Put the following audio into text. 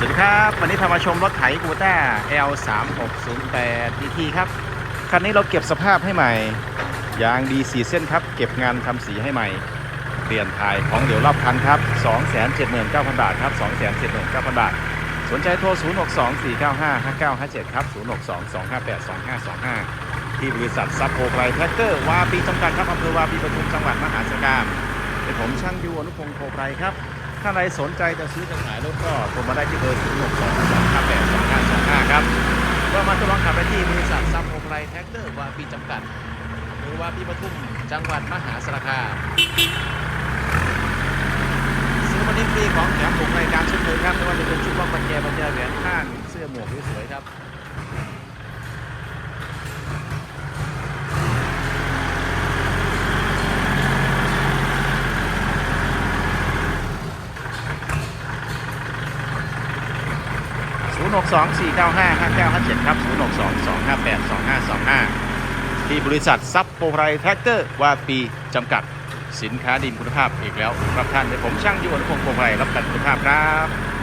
สวัสดีครับ วันนี้พามาชมรถไถกูต้า L 3 6 0 8 DT ครับ คันนี้เราเก็บสภาพให้ใหม่ ยางดีสีเส้นครับ เก็บงานทำสีให้ใหม่ เปลี่ยนถ่ายของเหลวรอบคันครับ 279,000 บาทครับ 279,000 บาท สนใจโทร 0624955957 ครับ 0622582525 ที่บริษัทซับโพไพรแท็กเตอร์วาปีจำกัดครับอำเภอวาปีปทุมจังหวัดมหาสารคามเป็นผมช่างยูอนุพงศ์โพไพรครับ ถ้าใครสนใจจะซื้อจะขายรถก็โทรมาได้ที่เบอร์ 0 6 2 2 5 8 2 5 2 5 ครับ ก็มาทดลองขับไปที่บริษัทซับโพไพรแท็กเตอร์วาปีจำกัด หรือว่าปีปทุมจังหวัดมหาสารคามซื้อมาดิ้ฟรีของแถมผมรายการชุดเลยครับไม่ว่าจะเป็นชุดว่างปัญแจปัญแจแหวนข้างเสื้อหมวกสวยๆครับ 0 6 2 4 9 5 5 9 5 7 ครับ 0 6 2 2 5 8 2 5 2 5 ที่บริษัทซับโปรไพรแท็กเตอร์ว่าปีจำกัดสินค้าดีมีคุณภาพอีกแล้ว ครับท่านเดี๋ยวผมช่างยวนพงศ์โปรไพรรับประกันคุณภาพครับ